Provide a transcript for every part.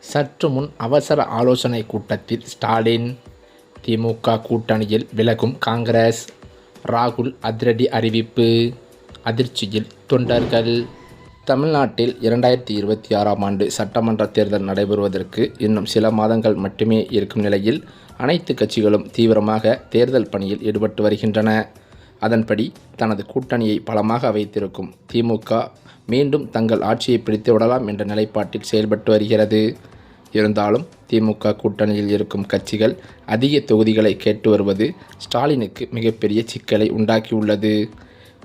சற்று முன் அவசர ஆலோசனை கூட்டத்தில் ஸ்டாலின் திமுக கூட்டணியில் விலகும் காங்கிரஸ் ராகுல் அதிரடி அறிவிப்பு அதிர்ச்சியில் தொண்டர்கள். தமிழ்நாட்டில் இரண்டாயிரத்தி இருபத்தி ஆறாம் ஆண்டு சட்டமன்ற தேர்தல் நடைபெறுவதற்கு இன்னும் சில மாதங்கள் மட்டுமே இருக்கும் நிலையில் அனைத்து கட்சிகளும் தீவிரமாக தேர்தல் பணியில் ஈடுபட்டு வருகின்றன. அதன்படி தனது கூட்டணியை பலமாக வைத்திருக்கும் திமுக மீண்டும் தங்கள் ஆட்சியை பிடித்து விடலாம் என்ற நிலைப்பாட்டில் செயல்பட்டு வருகிறது. இருந்தாலும் திமுக கூட்டணியில் இருக்கும் கட்சிகள் அதிக தொகுதிகளை கேட்டு வருவது ஸ்டாலினுக்கு மிகப்பெரிய சிக்கலை உண்டாக்கியுள்ளது.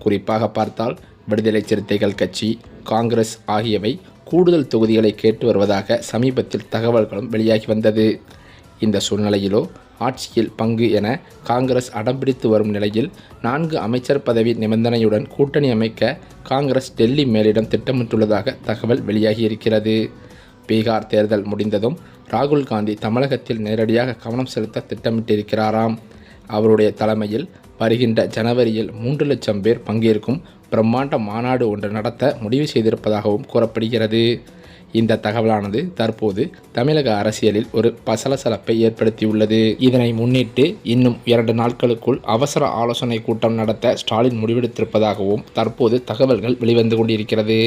குறிப்பாக பார்த்தால் விடுதலை சிறுத்தைகள் கட்சி காங்கிரஸ் ஆகியவை கூடுதல் தொகுதிகளை கேட்டு வருவதாக சமீபத்தில் தகவல்களும் வெளியாகி வந்தது. இந்த சூழ்நிலையிலோ ஆட்சியில் பங்கு என காங்கிரஸ் அடம்பிடித்து வரும் நிலையில் நான்கு அமைச்சர் பதவி நிபந்தனையுடன் கூட்டணி அமைக்க காங்கிரஸ் டெல்லி மேலிடம் திட்டமிட்டுள்ளதாக தகவல் வெளியாகியிருக்கிறது. பீகார் தேர்தல் முடிந்ததும் ராகுல் காந்தி தமிழகத்தில் நேரடியாக கவனம் செலுத்த திட்டமிட்டிருக்கிறாராம். அவருடைய தலைமையில் வருகின்ற ஜனவரியில் மூன்று லட்சம் பேர் பங்கேற்கும் பிரம்மாண்ட மாநாடு ஒன்று நடத்த முடிவு செய்திருப்பதாகவும் கூறப்படுகிறது. இந்த தகவலானது தற்போது தமிழக அரசியலில் ஒரு பசலசலப்பை ஏற்படுத்தியுள்ளது. இதனை முன்னிட்டு இன்னும் இரண்டு நாட்களுக்குள் அவசர ஆலோசனை கூட்டம் நடத்த ஸ்டாலின் முடிவெடுத்திருப்பதாகவும் தற்போது தகவல்கள் வெளிவந்து கொண்டிருக்கிறது.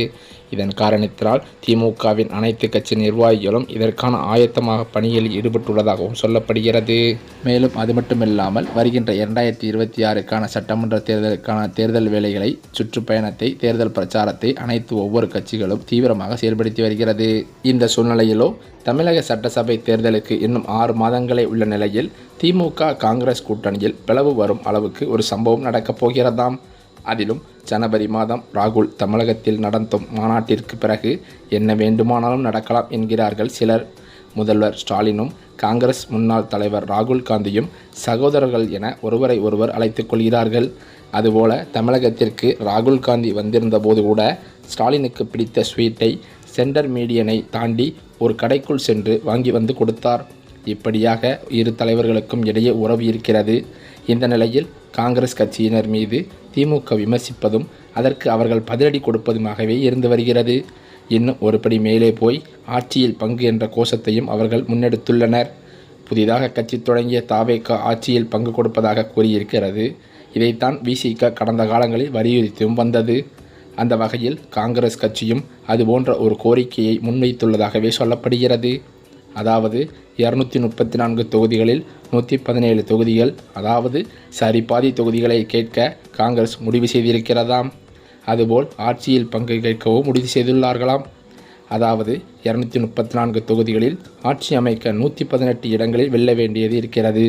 இதன் காரணத்தினால் திமுகவின் அனைத்து கட்சி நிர்வாகிகளும் இதற்கான ஆயத்தமாக பணியில் ஈடுபட்டுள்ளதாகவும் சொல்லப்படுகிறது. மேலும் அது மட்டுமில்லாமல் வருகின்ற இரண்டாயிரத்தி இருபத்தி ஆறுக்கான சட்டமன்ற தேர்தலுக்கான தேர்தல் வேலைகளை சுற்றுப்பயணத்தை தேர்தல் பிரச்சாரத்தை அனைத்து ஒவ்வொரு கட்சிகளும் தீவிரமாக செயல்படுத்தி வருகிறது. இந்த சூழ்நிலையிலோ தமிழக சட்டசபை தேர்தலுக்கு இன்னும் ஆறு மாதங்களே உள்ள நிலையில் திமுக காங்கிரஸ் கூட்டணியில் பிளவு வரும் அளவுக்கு ஒரு சம்பவம் நடக்கப் போகிறதாம். அதிலும் ஜனவரி மாதம் ராகுல் தமிழகத்தில் நடந்தும் மாநாட்டிற்கு பிறகு என்ன வேண்டுமானாலும் நடக்கலாம் என்கிறார்கள் சிலர். முதல்வர் ஸ்டாலினும் காங்கிரஸ் முன்னாள் தலைவர் ராகுல் காந்தியும் சகோதரர்கள் என ஒருவரை ஒருவர் அழைத்துக் கொள்கிறார்கள். அதுபோல தமிழகத்திற்கு ராகுல் காந்தி வந்திருந்த போது கூட ஸ்டாலினுக்கு பிடித்த ஸ்வீட்டை சென்டர் மீடியனை தாண்டி ஒரு கடைக்குள் சென்று வாங்கி வந்து கொடுத்தார். இப்படியாக இரு தலைவர்களுக்கும் இடையே உறவு இருக்கிறது. இந்த நிலையில் காங்கிரஸ் கட்சியினர் மீது திமுக விமர்சிப்பதும் அதற்கு அவர்கள் பதிலடி கொடுப்பதுமாகவே இருந்து வருகிறது. இன்னும் ஒருபடி மேலே போய் ஆட்சியில் பங்கு என்ற கோஷத்தையும் அவர்கள் முன்னெடுத்துள்ளனர். புதிதாக கட்சி தொடங்கிய தாவேக ஆட்சியில் பங்கு கொடுப்பதாக கூறியிருக்கிறது. இதைத்தான் விசிக கடந்த காலங்களில் வலியுறுத்தியும் வந்தது. அந்த வகையில் காங்கிரஸ் கட்சியும் அதுபோன்ற ஒரு கோரிக்கையை முன்வைத்துள்ளதாகவே சொல்லப்படுகிறது. அதாவது இரநூத்தி முப்பத்தி நான்கு தொகுதிகளில் நூற்றி பதினேழு தொகுதிகள் அதாவது சரிபாதி தொகுதிகளை கேட்க காங்கிரஸ் முடிவு செய்திருக்கிறதாம். அதுபோல் ஆட்சியில் பங்கு கேட்கவும் முடிவு செய்துள்ளார்களாம். அதாவது இரநூத்தி முப்பத்தி நான்கு தொகுதிகளில் ஆட்சி அமைக்க நூற்றி பதினெட்டு இடங்களில் வெல்ல வேண்டியது இருக்கிறது.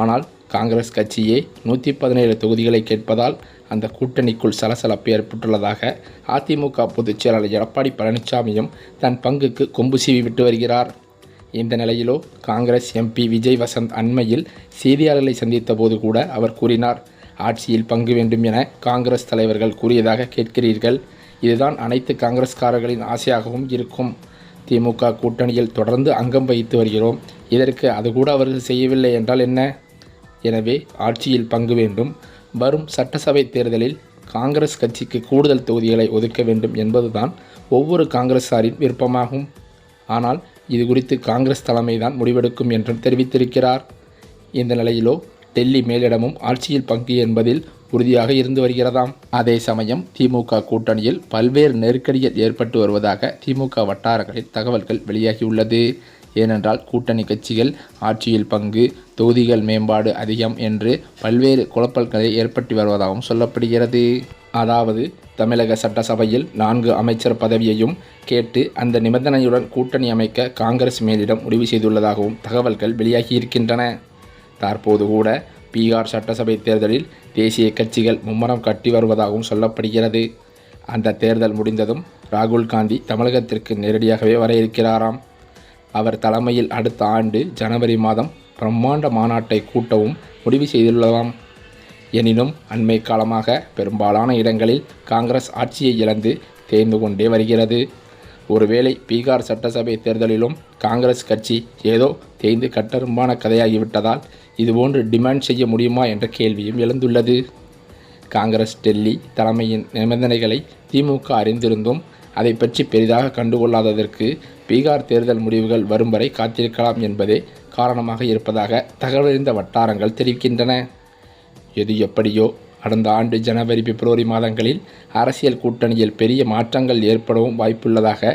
ஆனால் காங்கிரஸ் கட்சியே நூற்றி பதினேழு தொகுதிகளை கேட்பதால் அந்த கூட்டணிக்குள் சலசலப்பு ஏற்பட்டுள்ளதாக அதிமுக பொதுச் செயலாளர் எடப்பாடி பழனிசாமியும் தன் பங்குக்கு கொம்பு சீவி விட்டு வருகிறார். இந்த நிலையிலோ காங்கிரஸ் எம்பி விஜய் வசந்த் அண்மையில் செய்தியாளர்களை சந்தித்த போது கூட அவர் கூறினார் ஆட்சியில் பங்கு வேண்டும் என காங்கிரஸ் தலைவர்கள் கூறியதாக கேட்கிறீர்கள். இதுதான் அனைத்து காங்கிரஸ்காரர்களின் ஆசையாகவும் இருக்கும். திமுக கூட்டணியில் தொடர்ந்து அங்கம் வகித்து வருகிறோம். இதற்கு அது கூட அவர்கள் செய்யவில்லை என்றால் என்ன? எனவே ஆட்சியில் பங்கு வேண்டும். வரும் சட்டசபை தேர்தலில் காங்கிரஸ் கட்சிக்கு கூடுதல் தொகுதிகளை ஒதுக்க வேண்டும் என்பதுதான் ஒவ்வொரு காங்கிரஸாரின் விருப்பமாகும். ஆனால் இது குறித்து காங்கிரஸ் தலைமைதான் முடிவெடுக்கும் என்றும் தெரிவித்திருக்கிறார். இந்த நிலையிலோ டெல்லி மேலிடமும் ஆட்சியில் பங்கு என்பதில் உறுதியாக இருந்து வருகிறதாம். அதே சமயம் திமுக கூட்டணியில் பல்வேறு நெருக்கடிகள் ஏற்பட்டு வருவதாக திமுக வட்டாரங்களில் தகவல்கள் வெளியாகியுள்ளது. ஏனென்றால் கூட்டணி கட்சிகள் ஆட்சியில் பங்கு தொகுதிகள் மேம்பாடு அதிகம் என்று பல்வேறு குழப்பல்களை ஏற்பட்டு வருவதாகவும் சொல்லப்படுகிறது. அதாவது தமிழக சட்டசபையில் நான்கு அமைச்சர் பதவியையும் கேட்டு அந்த நிபந்தனையுடன் கூட்டணி அமைக்க காங்கிரஸ் மேலிடம் முடிவு செய்துள்ளதாகவும் தகவல்கள் வெளியாகியிருக்கின்றன. தற்போது கூட பீகார் சட்டசபை தேர்தலில் தேசிய கட்சிகள் மும்முரம் கட்டி வருவதாகவும் சொல்லப்படுகிறது. அந்த தேர்தல் முடிந்ததும் ராகுல் காந்தி தமிழகத்திற்கு நேரடியாகவே வர இருக்கிறாராம். அவர் தலைமையில் அடுத்த ஆண்டு ஜனவரி மாதம் பிரம்மாண்ட மாநாட்டை கூட்டவும் முடிவு செய்துள்ளதாம். எனினும் அண்மை காலமாக பெரும்பாலான இடங்களில் காங்கிரஸ் ஆட்சியை இழந்து தேர்ந்து கொண்டே வருகிறது. ஒருவேளை பீகார் சட்டசபை தேர்தலிலும் காங்கிரஸ் கட்சி ஏதோ தேய்ந்து கட்டரும்பான கதையாகிவிட்டதால் இதுபோன்று டிமாண்ட் செய்ய முடியுமா என்ற கேள்வியும் எழுந்துள்ளது. காங்கிரஸ் டெல்லி தலைமையின் நிபந்தனைகளை திமுக அறிந்திருந்தும் அதை பற்றி பெரிதாக கண்டுகொள்ளாததற்கு பீகார் தேர்தல் முடிவுகள் வரும் வரை காத்திருக்கலாம் என்பதே காரணமாக இருப்பதாக தகவலறிந்த வட்டாரங்கள் தெரிவிக்கின்றன. எது எப்படியோ கடந்த ஆண்டு ஜனவரி பிப்ரவரி மாதங்களில் அரசியல் கூட்டணியில் பெரிய மாற்றங்கள் ஏற்படவும் வாய்ப்புள்ளதாக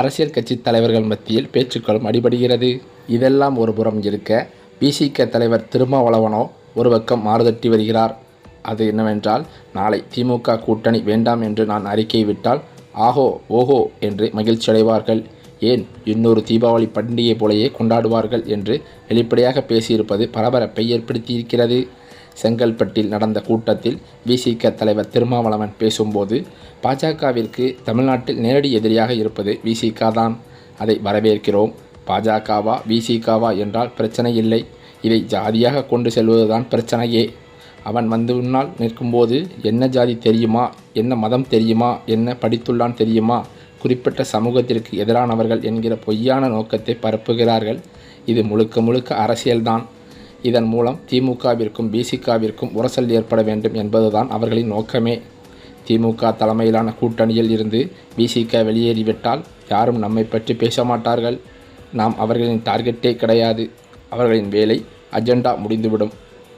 அரசியல் கட்சி தலைவர்கள் மத்தியில் பேச்சுக்களும் அடிபடுகிறது. இதெல்லாம் ஒரு புறம் இருக்க பிசிக தலைவர் திருமாவளவனோ ஒரு பக்கம் மாறுதட்டி வருகிறார். அது என்னவென்றால் நாளை திமுக கூட்டணி வேண்டாம் என்று நான் அறிக்கை விட்டால் ஆஹோ ஓஹோ என்று மகிழ்ச்சி அடைவார்கள் ஏன்? இன்னொரு தீபாவளி பண்டிகை போலயே கொண்டாடுவார்கள் என்று வெளிப்படையாக பேசியிருப்பது பரபரப்பை ஏற்படுத்தியிருக்கிறது. செங்கல்பட்டில் நடந்த கூட்டத்தில் விசிக தலைவர் திருமாவளவன் பேசும்போது பாஜகவிற்கு தமிழ்நாட்டில் நேரடி எதிரியாக இருப்பது விசிக தான். அதை வரவேற்கிறோம். பாஜகவா விசிகவா என்றால் பிரச்சனை இல்லை. இதை ஜாதியாக கொண்டு செல்வதுதான் பிரச்சனையே. அவன் வந்து முன்னால் நிற்கும்போது என்ன ஜாதி தெரியுமா? என்ன மதம் தெரியுமா? என்ன படித்துள்ளான் தெரியுமா? குறிப்பிட்ட சமூகத்திற்கு எதிரானவர்கள் என்கிற பொய்யான நோக்கத்தை பரப்புகிறார்கள். இது முழுக்க முழுக்க அரசியல்தான். இதன் மூலம் திமுகவிற்கும் பிசிகாவிற்கும் உரசல் ஏற்பட வேண்டும் என்பதுதான் அவர்களின் நோக்கமே. திமுக தலைமையிலான கூட்டணியில் இருந்து பிசிக வெளியேறிவிட்டால் யாரும் நம்மை பற்றி பேச மாட்டார்கள். நாம் அவர்களின் டார்கெட்டே கிடையாது. அவர்களின் வேலை அஜெண்டா முடிந்துவிடும்.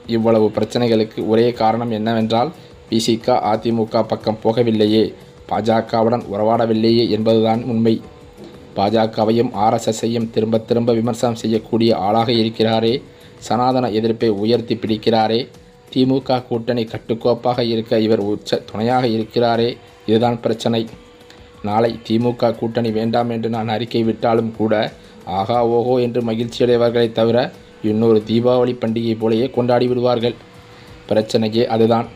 இவ்வளவு பிரச்சனைகளுக்கு ஒரே காரணம் என்னவென்றால் பிசிக அதிமுக பக்கம் போகவில்லையே. பாஜகவுடன் உறவாடவில்லையே என்பதுதான் உண்மை. பாஜகவையும் ஆர்எஸ்எஸ்ஸையும் திரும்ப திரும்ப விமர்சனம் செய்யக்கூடிய ஆளாக இருக்கிறாரே. சனாதன எதிர்ப்பை உயர்த்தி பிடிக்கிறாரே. திமுக கூட்டணி கட்டுக்கோப்பாக இருக்க இவர் உச்ச துணையாக இருக்கிறாரே. இதுதான் பிரச்சனை. நாளை திமுக கூட்டணி வேண்டாம் என்று நான் அறிக்கை விட்டாலும் கூட ஆகா ஓஹோ என்று மகிழ்ச்சியடைவார்களே தவிர இன்னொரு தீபாவளி பண்டிகை போலயே கொண்டாடி விடுவார்கள். பிரச்சனையே அதுதான்.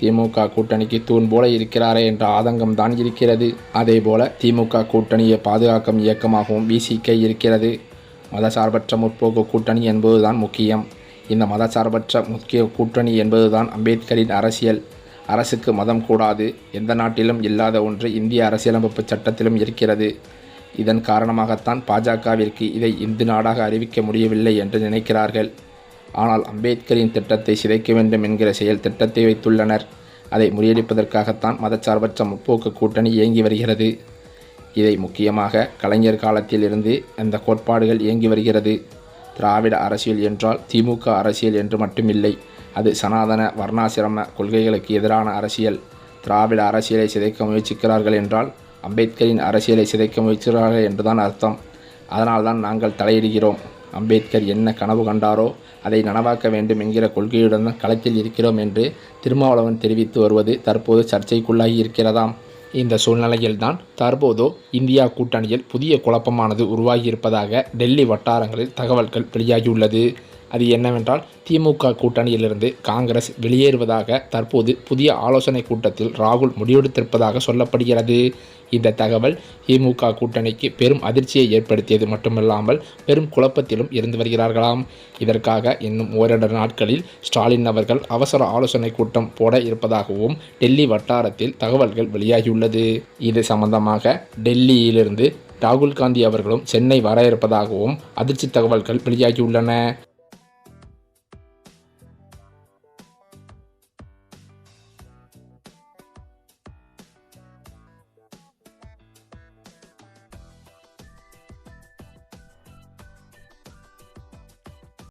திமுக கூட்டணிக்கு தூண் போல இருக்கிறாரே என்ற ஆதங்கம் தான் இருக்கிறது. அதே போல திமுக கூட்டணியை பாதுகாக்கும் இயக்கமாகவும் விசிக இருக்கிறது. மதசார்பற்ற முற்போக்கு கூட்டணி என்பதுதான் முக்கியம். இந்த மதசார்பற்ற முக்கிய கூட்டணி என்பதுதான் அம்பேத்கரின் அரசியல். அரசுக்கு மதம் கூடாது. எந்த நாட்டிலும் இல்லாத ஒன்று இந்திய அரசியலமைப்பு சட்டத்திலும் இருக்கிறது. இதன் காரணமாகத்தான் பாஜகவிற்கு இதை இந்து நாடாக அறிவிக்க முடியவில்லை என்று நினைக்கிறார்கள். ஆனால் அம்பேத்கரின் திட்டத்தை சிதைக்க வேண்டும் என்கிற செயல் திட்டத்தை வைத்துள்ளனர். அதை முறியடிப்பதற்காகத்தான் மதச்சார்பற்ற முற்போக்கு கூட்டணி இயங்கி வருகிறது. இதை முக்கியமாக கலைஞர் காலத்தில் இருந்து அந்த கோட்பாடுகள் இயங்கி வருகிறது. திராவிட அரசியல் என்றால் திமுக அரசியல் என்று மட்டுமில்லை அது சனாதன வர்ணாசிரம கொள்கைகளுக்கு எதிரான அரசியல். திராவிட அரசியலை சிதைக்க முயற்சிக்கிறார்கள் என்றால் அம்பேத்கரின் அரசியலை சிதைக்க முயற்சிக்கிறார்கள் என்றுதான் அர்த்தம். அதனால்தான் நாங்கள் தலையிடுகிறோம். அம்பேத்கர் என்ன கனவு கண்டாரோ அதை நனவாக்க வேண்டும் என்கிற கொள்கையுடன் தான் களத்தில் இருக்கிறோம் என்று திருமாவளவன் தெரிவித்து வருவது தற்போது சர்ச்சைக்குள்ளாகி இருக்கிறதாம் இந்த சூழ்நிலையில்தான் தற்போதோ இந்தியா கூட்டணியில் புதிய குழப்பமானது உருவாகியிருப்பதாக டெல்லி வட்டாரங்களில் தகவல்கள் வெளியாகியுள்ளது. அது என்னவென்றால் திமுக கூட்டணியிலிருந்து காங்கிரஸ் வெளியேறுவதாக தற்போது புதிய ஆலோசனை கூட்டத்தில் ராகுல் முடிவெடுத்திருப்பதாக சொல்லப்படுகிறது. இந்த தகவல் திமுக கூட்டணிக்கு பெரும் அதிர்ச்சியை ஏற்படுத்தியது மட்டுமில்லாமல் பெரும் குழப்பத்திலும் இருந்து வருகிறார்களாம். இதற்காக இன்னும் ஓரிரு நாட்களில் ஸ்டாலின் அவர்கள் அவசர ஆலோசனை கூட்டம் போட இருப்பதாகவும் டெல்லி வட்டாரத்தில் தகவல்கள் வெளியாகியுள்ளது. இது சம்பந்தமாக டெல்லியிலிருந்து ராகுல் காந்தி அவர்களும் சென்னை வர இருப்பதாகவும் அதிர்ச்சி தகவல்கள் வெளியாகியுள்ளன.